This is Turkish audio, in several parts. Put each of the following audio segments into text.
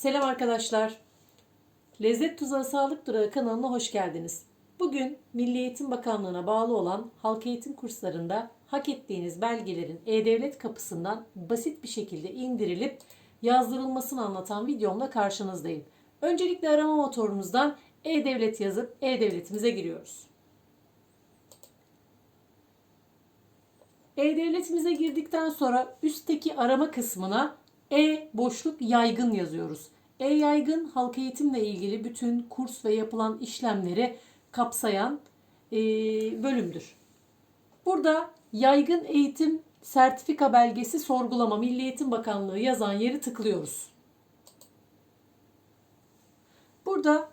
Selam arkadaşlar. Lezzet Tuzağı Sağlık Durağı kanalına hoş geldiniz. Bugün Milli Eğitim Bakanlığı'na bağlı olan halk eğitim kurslarında hak ettiğiniz belgelerin E-Devlet kapısından basit bir şekilde indirilip yazdırılmasını anlatan videomla karşınızdayım. Öncelikle arama motorumuzdan E-Devlet yazıp E-Devletimize giriyoruz. E-Devletimize girdikten sonra üstteki arama kısmına E boşluk yaygın yazıyoruz. E yaygın halk eğitimle ilgili bütün kurs ve yapılan işlemleri kapsayan e, bölümdür. Burada yaygın eğitim sertifika belgesi sorgulama Milli Eğitim Bakanlığı yazan yeri tıklıyoruz. Burada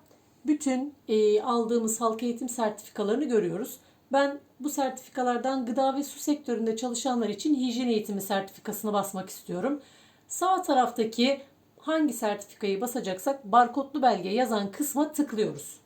bütün e, aldığımız halk eğitim sertifikalarını görüyoruz. Ben bu sertifikalardan gıda ve su sektöründe çalışanlar için hijyen eğitimi sertifikasını basmak istiyorum. Sağ taraftaki hangi sertifikayı basacaksak barkodlu belge yazan kısma tıklıyoruz.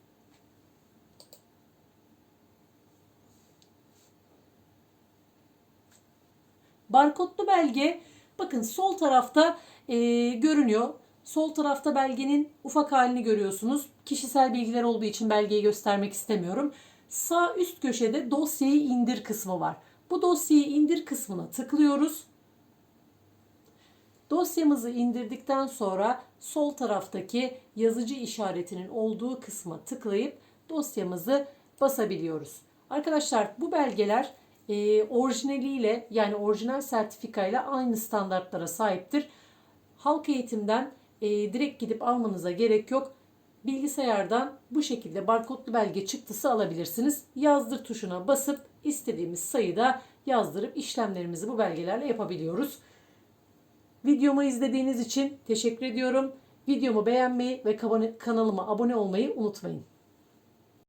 Barkodlu belge bakın sol tarafta e, görünüyor. Sol tarafta belgenin ufak halini görüyorsunuz. Kişisel bilgiler olduğu için belgeyi göstermek istemiyorum. Sağ üst köşede dosyayı indir kısmı var. Bu dosyayı indir kısmına tıklıyoruz. Dosyamızı indirdikten sonra sol taraftaki yazıcı işaretinin olduğu kısma tıklayıp dosyamızı basabiliyoruz. Arkadaşlar bu belgeler e, orijinaliyle yani orijinal sertifikayla aynı standartlara sahiptir. Halk eğitimden e, direkt gidip almanıza gerek yok. Bilgisayardan bu şekilde barkodlu belge çıktısı alabilirsiniz. Yazdır tuşuna basıp istediğimiz sayıda yazdırıp işlemlerimizi bu belgelerle yapabiliyoruz. Videomu izlediğiniz için teşekkür ediyorum. Videomu beğenmeyi ve kanalıma abone olmayı unutmayın.